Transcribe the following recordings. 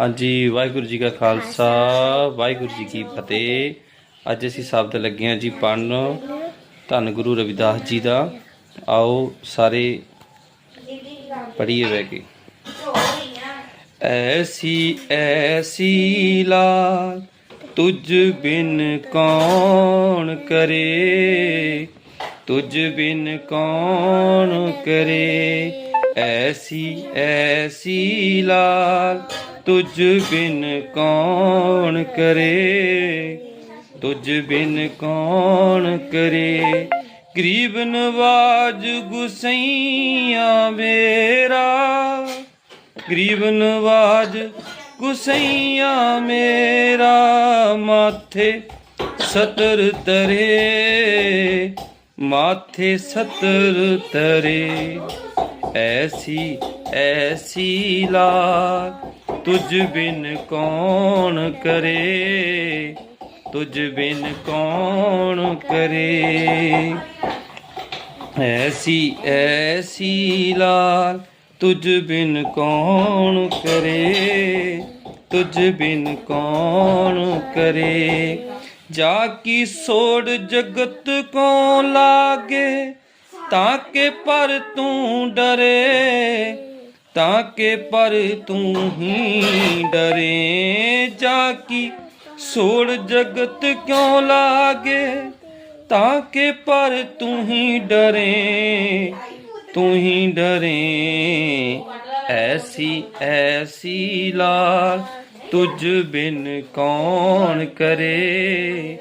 ਹਾਂਜੀ, ਵਾਹਿਗੁਰੂ ਜੀ ਕਾ ਖਾਲਸਾ, ਵਾਹਿਗੁਰੂ ਜੀ ਕੀ ਫਤਿਹ। ਅੱਜ ਅਸੀਂ ਸ਼ਬਦ ਲੱਗੇ ਹਾਂ ਜੀ ਪੜਨ ਧੰਨ ਗੁਰੂ ਰਵਿਦਾਸ ਜੀ ਦਾ। ਆਓ ਸਾਰੇ ਪੜ੍ਹੀਏ ਬਹਿ ਕੇ। ਐਸੀ ਐਸੀ ਲਾਲ ਤੁਝ ਬਿਨ ਕੌਣ ਕਰੇ? ਤੁਝ ਬਿਨ ਕੌਣ ਕਰੇ? ਐਸੀ ਐਸੀ ਲਾਲ ਤੁਝ ਬਿਨ ਕੌਣ ਕਰੇ? ਤੁਝ ਬਿਨ ਕੌਣ ਕਰੇ? ਗਰੀਬ ਨਵਾਜ ਗੁਸਈਆ ਮੇਰਾ। ਗਰੀਬ ਨਵਾਜ ਗੁਸਈਆ ਮੇਰਾ। ਮਾਥੇ ਸਤਰ ਤਰੇ। ਮਾਥੇ ਸਤਰ ਤਰੇ। ਐਸੀ ਐਸੀ ਲਾਲ ਤੁਝ ਬਿਨ ਕੌਣ ਕਰੇ? ਤੁਝ ਬਿਨ ਕੌਣ ਕਰੇ? ਐਸੀ ਐਸੀ ਲਾਲ ਤੁਝ ਬਿਨ ਕੌਣ ਕਰੇ? ਤੁਝ ਬਿਨ ਕੌਣ ਕਰੇ? ਜਾ ਕੀ ਸੋੜ ਜਗਤ ਕੋ ਲਾਗੇ? ਤਾਂ ਕਿ ਪਰ ਤੂੰ ਡਰੇ। ਤਾਂ ਕੇ ਪਰ ਤੂੰ ਹੀ ਡਰੇ, ਜਾ ਕੀ ਸੋੜ ਜਗਤ ਕਿਉਂ ਲਾਗੇ? ਤਾਂ ਕਿ ਪਰ ਤੂੰ ਹੀ ਡਰੇ, ਤੂੰ ਹੀ ਡਰੇ। ਐਸੀ ਐਸੀ ਲਾਲ ਤੁਝ ਬਿਨ ਕੌਣ ਕਰੇ,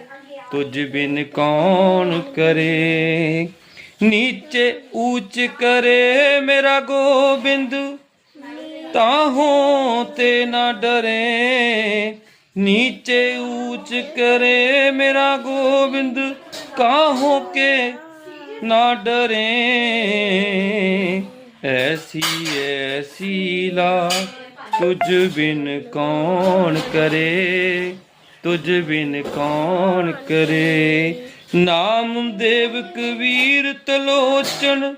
ਤੁਝ ਬਿਨ ਕੌਣ ਕਰੇ। ਨੀਚੇ ਉੱਚ ਕਰੇ ਮੇਰਾ ਗੋਬਿੰਦ ਤਾਂ ਤੇ ਨਾ ਡਰੇ, ਨੀਚੇ ਊਚ ਕਰੇ ਮੇਰਾ ਗੋਬਿੰਦ, ਕਾਹੋਂ ਕੇ ਨਾ ਡਰੇ? ਐਸੀ ਐਸੀ ਲਾ ਤੁਝ ਬਿਨ ਕੌਣ ਕਰੇ, ਤੁਝ ਬਿਨ ਕੌਣ ਕਰੇ? ਨਾਮ ਦੇਵ ਕਬੀਰ ਤਲੋਚਨ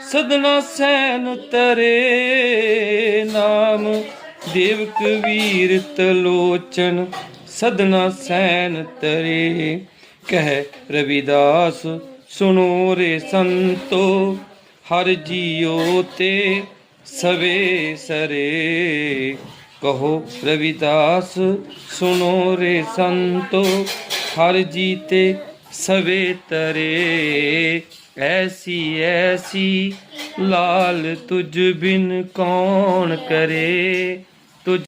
ਸਦਨਾ ਸੈਨ ਤਰੇ ਨਾਮ ਦੇਵ ਕਬੀਰ ਤਲੋਚਨ, ਸਦਨਾ ਸੈਨ ਤਰੇ। ਕਹਿ ਰਵਿਦਾਸ ਸੁਨੋ ਰੇ ਸੰਤੋ, ਹਰ ਜੀਓ ਤੇ ਸਵੇ ਸਰੇ। ਕਹੋ ਰਵਿਦਾਸ ਸੁਨੋ ਰੇ ਸੰਤੋ, ਹਰ ਜੀਤੇ ਸਵੇ ਤਰੇ। ਐਸੀ ਐਸੀ ਲਾਲ ਤੁਝ ਬਿਨ ਕੌਣ ਕਰੇ?